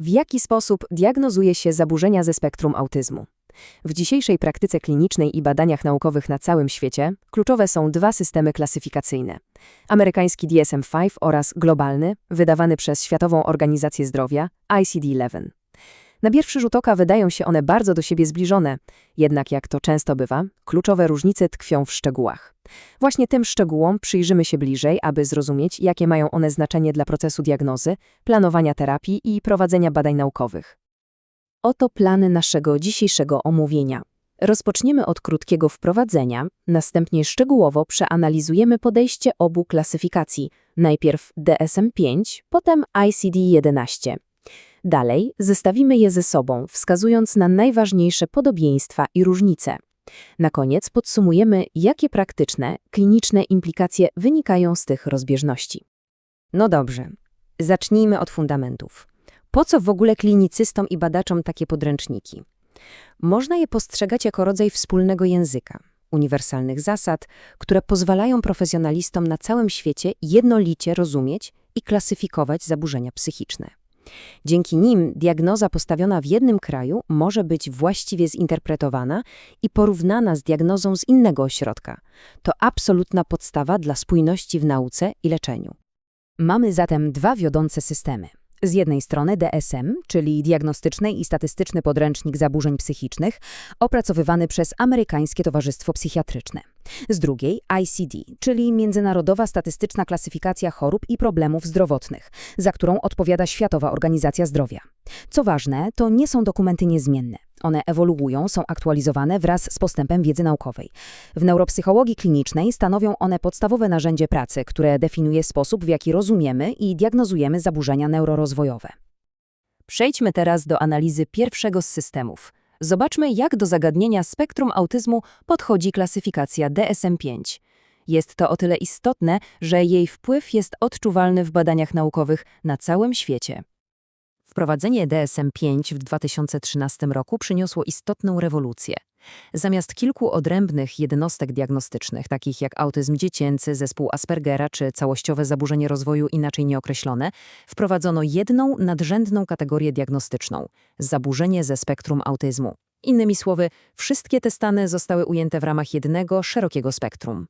W jaki sposób diagnozuje się zaburzenia ze spektrum autyzmu? W dzisiejszej praktyce klinicznej i badaniach naukowych na całym świecie kluczowe są dwa systemy klasyfikacyjne. Amerykański DSM-5 oraz globalny, wydawany przez Światową Organizację Zdrowia, ICD-11. Na pierwszy rzut oka wydają się one bardzo do siebie zbliżone, jednak jak to często bywa, kluczowe różnice tkwią w szczegółach. Właśnie tym szczegółom przyjrzymy się bliżej, aby zrozumieć, jakie mają one znaczenie dla procesu diagnozy, planowania terapii i prowadzenia badań naukowych. Oto plany naszego dzisiejszego omówienia. Rozpoczniemy od krótkiego wprowadzenia, następnie szczegółowo przeanalizujemy podejście obu klasyfikacji, najpierw DSM-5, potem ICD-11. Dalej zestawimy je ze sobą, wskazując na najważniejsze podobieństwa i różnice. Na koniec podsumujemy, jakie praktyczne, kliniczne implikacje wynikają z tych rozbieżności. No dobrze, zacznijmy od fundamentów. Po co w ogóle klinicystom i badaczom takie podręczniki? Można je postrzegać jako rodzaj wspólnego języka, uniwersalnych zasad, które pozwalają profesjonalistom na całym świecie jednolicie rozumieć i klasyfikować zaburzenia psychiczne. Dzięki nim diagnoza postawiona w jednym kraju może być właściwie zinterpretowana i porównana z diagnozą z innego ośrodka. To absolutna podstawa dla spójności w nauce i leczeniu. Mamy zatem dwa wiodące systemy. Z jednej strony DSM, czyli Diagnostyczny i Statystyczny Podręcznik Zaburzeń Psychicznych, opracowywany przez Amerykańskie Towarzystwo Psychiatryczne. Z drugiej ICD, czyli Międzynarodowa Statystyczna Klasyfikacja Chorób i Problemów Zdrowotnych, za którą odpowiada Światowa Organizacja Zdrowia. Co ważne, to nie są dokumenty niezmienne. One ewoluują, są aktualizowane wraz z postępem wiedzy naukowej. W neuropsychologii klinicznej stanowią one podstawowe narzędzie pracy, które definiuje sposób, w jaki rozumiemy i diagnozujemy zaburzenia neurorozwojowe. Przejdźmy teraz do analizy pierwszego z systemów. Zobaczmy, jak do zagadnienia spektrum autyzmu podchodzi klasyfikacja DSM-5. Jest to o tyle istotne, że jej wpływ jest odczuwalny w badaniach naukowych na całym świecie. Wprowadzenie DSM-5 w 2013 roku przyniosło istotną rewolucję. Zamiast kilku odrębnych jednostek diagnostycznych, takich jak autyzm dziecięcy, zespół Aspergera czy całościowe zaburzenie rozwoju inaczej nieokreślone, wprowadzono jedną nadrzędną kategorię diagnostyczną – zaburzenie ze spektrum autyzmu. Innymi słowy, wszystkie te stany zostały ujęte w ramach jednego, szerokiego spektrum.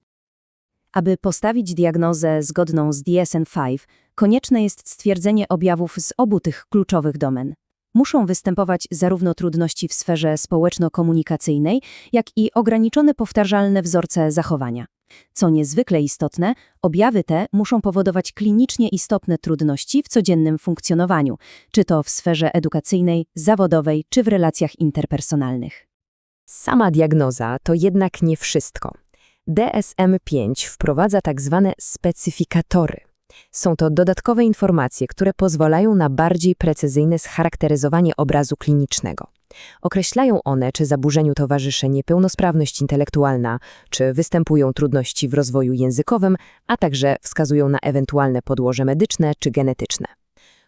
Aby postawić diagnozę zgodną z DSM-5, konieczne jest stwierdzenie objawów z obu tych kluczowych domen. Muszą występować zarówno trudności w sferze społeczno-komunikacyjnej, jak i ograniczone powtarzalne wzorce zachowania. Co niezwykle istotne, objawy te muszą powodować klinicznie istotne trudności w codziennym funkcjonowaniu, czy to w sferze edukacyjnej, zawodowej, czy w relacjach interpersonalnych. Sama diagnoza to jednak nie wszystko. DSM-5 wprowadza tak zwane specyfikatory. Są to dodatkowe informacje, które pozwalają na bardziej precyzyjne scharakteryzowanie obrazu klinicznego. Określają one, czy zaburzeniu towarzyszy niepełnosprawność intelektualna, czy występują trudności w rozwoju językowym, a także wskazują na ewentualne podłoże medyczne czy genetyczne.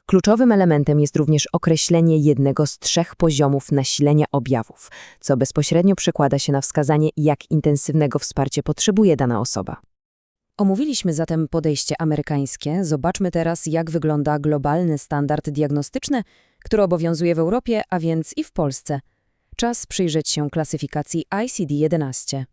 Kluczowym elementem jest również określenie jednego z trzech poziomów nasilenia objawów, co bezpośrednio przekłada się na wskazanie, jak intensywnego wsparcia potrzebuje dana osoba. Omówiliśmy zatem podejście amerykańskie, zobaczmy teraz, jak wygląda globalny standard diagnostyczny, który obowiązuje w Europie, a więc i w Polsce. Czas przyjrzeć się klasyfikacji ICD-11.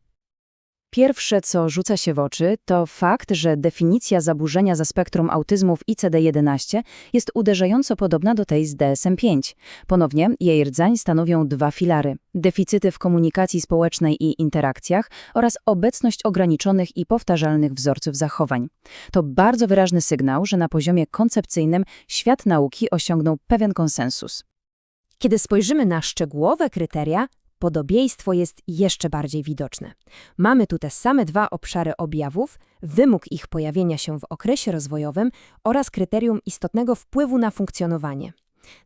Pierwsze, co rzuca się w oczy, to fakt, że definicja zaburzenia za spektrum autyzmu w ICD-11 jest uderzająco podobna do tej z DSM-5. Ponownie jej rdzań stanowią dwa filary – deficyty w komunikacji społecznej i interakcjach oraz obecność ograniczonych i powtarzalnych wzorców zachowań. To bardzo wyraźny sygnał, że na poziomie koncepcyjnym świat nauki osiągnął pewien konsensus. Kiedy spojrzymy na szczegółowe kryteria, podobieństwo jest jeszcze bardziej widoczne. Mamy tu te same dwa obszary objawów, wymóg ich pojawienia się w okresie rozwojowym oraz kryterium istotnego wpływu na funkcjonowanie.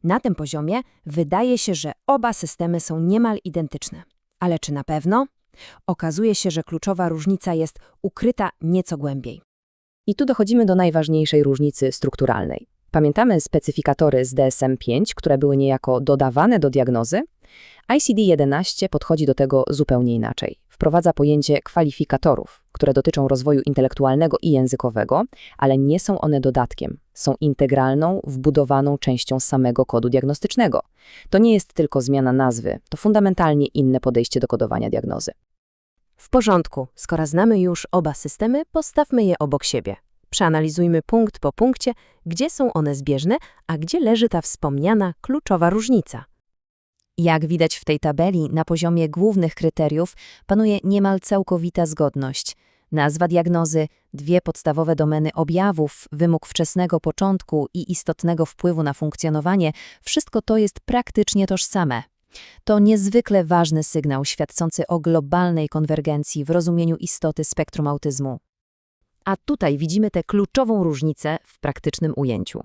Na tym poziomie wydaje się, że oba systemy są niemal identyczne. Ale czy na pewno? Okazuje się, że kluczowa różnica jest ukryta nieco głębiej. I tu dochodzimy do najważniejszej różnicy strukturalnej. Pamiętamy specyfikatory z DSM-5, które były niejako dodawane do diagnozy? ICD-11 podchodzi do tego zupełnie inaczej. wprowadza pojęcie kwalifikatorów, które dotyczą rozwoju intelektualnego i językowego, ale nie są one dodatkiem, są integralną, wbudowaną częścią samego kodu diagnostycznego. To nie jest tylko zmiana nazwy, to fundamentalnie inne podejście do kodowania diagnozy. W porządku, skoro znamy już oba systemy, postawmy je obok siebie. Przeanalizujmy punkt po punkcie, gdzie są one zbieżne, a gdzie leży ta wspomniana kluczowa różnica. Jak widać w tej tabeli, na poziomie głównych kryteriów panuje niemal całkowita zgodność. Nazwa diagnozy, dwie podstawowe domeny objawów, wymóg wczesnego początku i istotnego wpływu na funkcjonowanie, wszystko to jest praktycznie tożsame. To niezwykle ważny sygnał świadczący o globalnej konwergencji w rozumieniu istoty spektrum autyzmu. A tutaj widzimy tę kluczową różnicę w praktycznym ujęciu.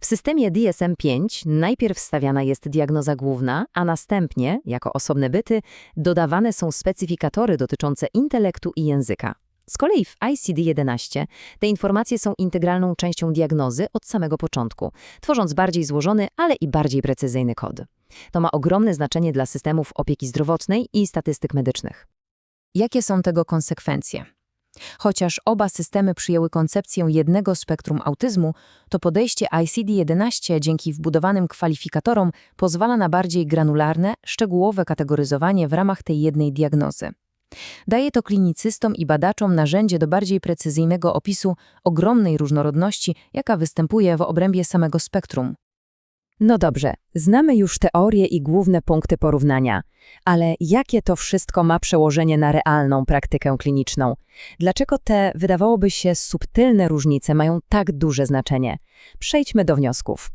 W systemie DSM-5 najpierw stawiana jest diagnoza główna, a następnie, jako osobne byty, dodawane są specyfikatory dotyczące intelektu i języka. Z kolei w ICD-11 te informacje są integralną częścią diagnozy od samego początku, tworząc bardziej złożony, ale i bardziej precyzyjny kod. To ma ogromne znaczenie dla systemów opieki zdrowotnej i statystyk medycznych. Jakie są tego konsekwencje? Chociaż oba systemy przyjęły koncepcję jednego spektrum autyzmu, to podejście ICD-11 dzięki wbudowanym kwalifikatorom pozwala na bardziej granularne, szczegółowe kategoryzowanie w ramach tej jednej diagnozy. Daje to klinicystom i badaczom narzędzie do bardziej precyzyjnego opisu ogromnej różnorodności, jaka występuje w obrębie samego spektrum. No dobrze, znamy już teorie i główne punkty porównania, ale jakie to wszystko ma przełożenie na realną praktykę kliniczną? Dlaczego te, wydawałoby się, subtelne różnice mają tak duże znaczenie? Przejdźmy do wniosków.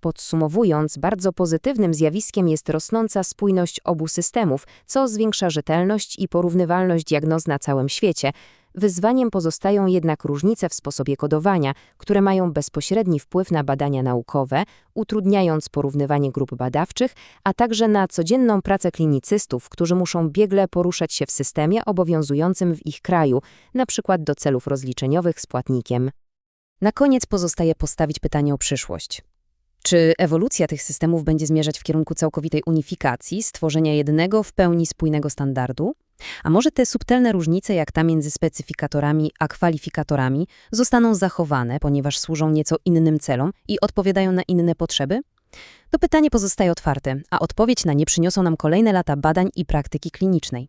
Podsumowując, bardzo pozytywnym zjawiskiem jest rosnąca spójność obu systemów, co zwiększa rzetelność i porównywalność diagnoz na całym świecie. Wyzwaniem pozostają jednak różnice w sposobie kodowania, które mają bezpośredni wpływ na badania naukowe, utrudniając porównywanie grup badawczych, a także na codzienną pracę klinicystów, którzy muszą biegle poruszać się w systemie obowiązującym w ich kraju, np. do celów rozliczeniowych z płatnikiem. Na koniec pozostaje postawić pytanie o przyszłość. Czy ewolucja tych systemów będzie zmierzać w kierunku całkowitej unifikacji, stworzenia jednego w pełni spójnego standardu? A może te subtelne różnice, jak ta między specyfikatorami a kwalifikatorami, zostaną zachowane, ponieważ służą nieco innym celom i odpowiadają na inne potrzeby? To pytanie pozostaje otwarte, a odpowiedź na nie przyniosą nam kolejne lata badań i praktyki klinicznej.